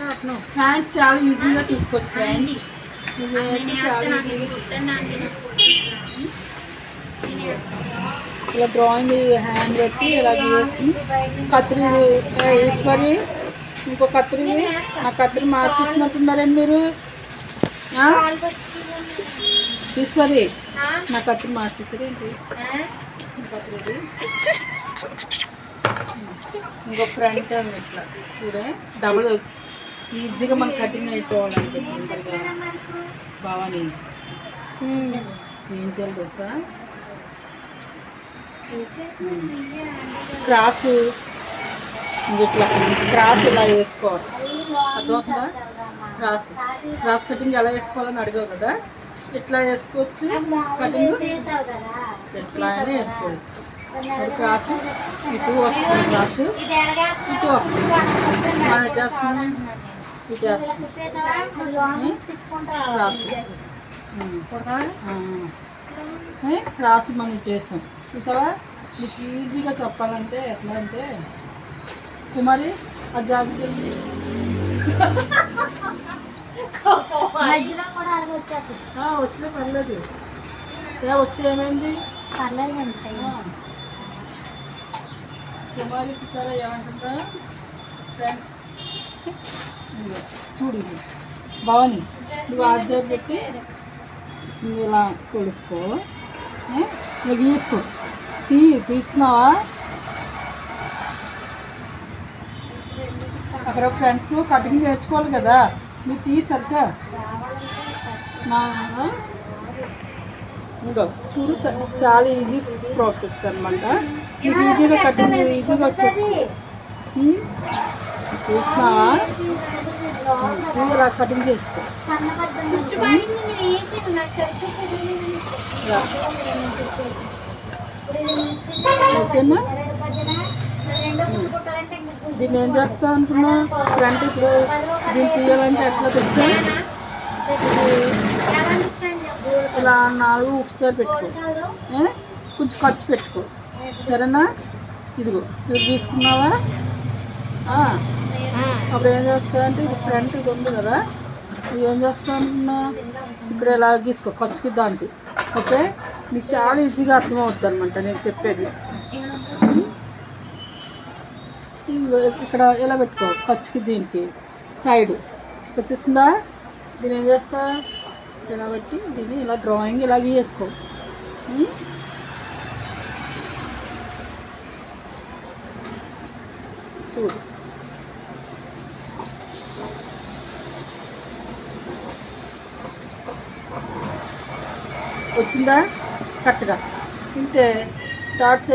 Hands చాలా ఈజీగా తీసుకోవచ్చు ఫ్రెండ్స్ ఇలా డ్రాయింగ్ హ్యాండ్ పెట్టి ఇలా గీస్తుంది కత్తిరి ఈశ్వరి ఇంకో కత్తిరి. నా కత్తిరి మార్చేస్తున్నట్టున్నారండి మీరు? ఈశ్వరి నా కత్తిరి మార్చేసారు ఏంటి? నా కత్తిరి ఇంకో ఫ్రంట్ అండి ఇట్లా. చూడే డబుల్ ఈజీగా మన కటింగ్ అయిపోవాలంటే తొందరగా బావని ఏం చేయాలి తెలుసా? క్రాస్. ఇట్లా క్రాస్ ఇలా వేసుకోవాలి? అర్థమవుతుందా? క్రాస్. క్రాస్ కటింగ్ ఎలా వేసుకోవాలని అడిగావు కదా? ఇట్లా వేసుకోవచ్చు? కటింగ్? ఎట్లా అయినా వేసుకోవచ్చు. క్రాస్? ఇటు వస్తుంది క్రాస్. ఇటు వస్తుంది. మనం చేస్తున్నాం క్రాస్ క్రాస్ మనం చేసాం చూసావా? నీకు ఈజీగా చెప్పాలంటే ఎట్లా అంటే కుమారి ఆ జాగ్రత్త. వచ్చినా పర్లేదు. ఏ వస్తే ఏమైంది? పర్లేదు. కుమారి చూసారా ఏమంటుందా ఫ్రెండ్స్. చూడు భవాని నువ్వు ఆర్జర్ పెట్టి నువ్వు ఇలా కొలుసుకో? ఇలా గీసుకో. తీ తీస్తున్నావా? అక్కడ ఫ్రెండ్స్ కటింగ్ నేర్చుకోవాలి కదా. నువ్వు తీ సరిగ్గా. ఇంకో చూడు చాలా ఈజీ ప్రాసెస్ అనమాట ఈజీగా కటింగ్ ఈజీగా వచ్చేస్తుంది. ఉమ్. నువ్వు ఇలా కటింగ్ చేసుకో. ఓకేనా? దీన్ని ఏం చేస్తా అనుకున్నా ఫ్రంట్ ఇప్పుడు దీన్ని తీయాలంటే ఎట్లా తెలుసా? ఇలా నాలుగు ఉక్స్ పెట్టుకో. కొంచెం ఖర్చు పెట్టుకో. సరేనా? ఇదిగో ఇది తీసుకున్నావా? అప్పుడు ఏం చేస్తావంటే ఇది ఫ్రంట్ ఇది ఉంది కదా ఇది ఏం చేస్తావు అనుకున్నా ఇక్కడ ఇలా తీసుకో ఖర్చుకి దానికి. ఓకే? నీకు చాలా ఈజీగా అర్థమవుతుంది అనమాట నేను చెప్పేది. ఇక్కడ ఇలా పెట్టుకో ఖర్చుకి దీనికి. సైడ్. వచ్చేసిందా? దీన్ని ఏం చేస్తా? ఇలా పెట్టి దీన్ని ఇలా డ్రాయింగ్ ఇలా గీసుకో చూడు. వచ్చిందా? కరెక్ట్గా తింటే డాట్స్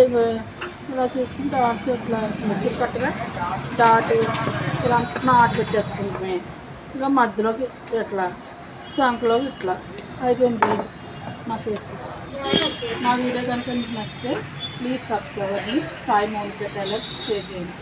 ఇలా చూసుకుంటే డాట్స్ ఇట్లా ముసుగు కరెక్ట్గా డాట్ ఇలా నాట్ పెట్టేసుకుంటామే ఇంకా మధ్యలోకి ఇట్లా సంకలోకి ఇట్లా అయిపోయింది నా ఫేస్. నా వీడియో కనుక మీకు నచ్చితే ప్లీజ్ సబ్స్క్రైబ్ అని సాయి మౌనిక టైలర్స్ పే చేయండి.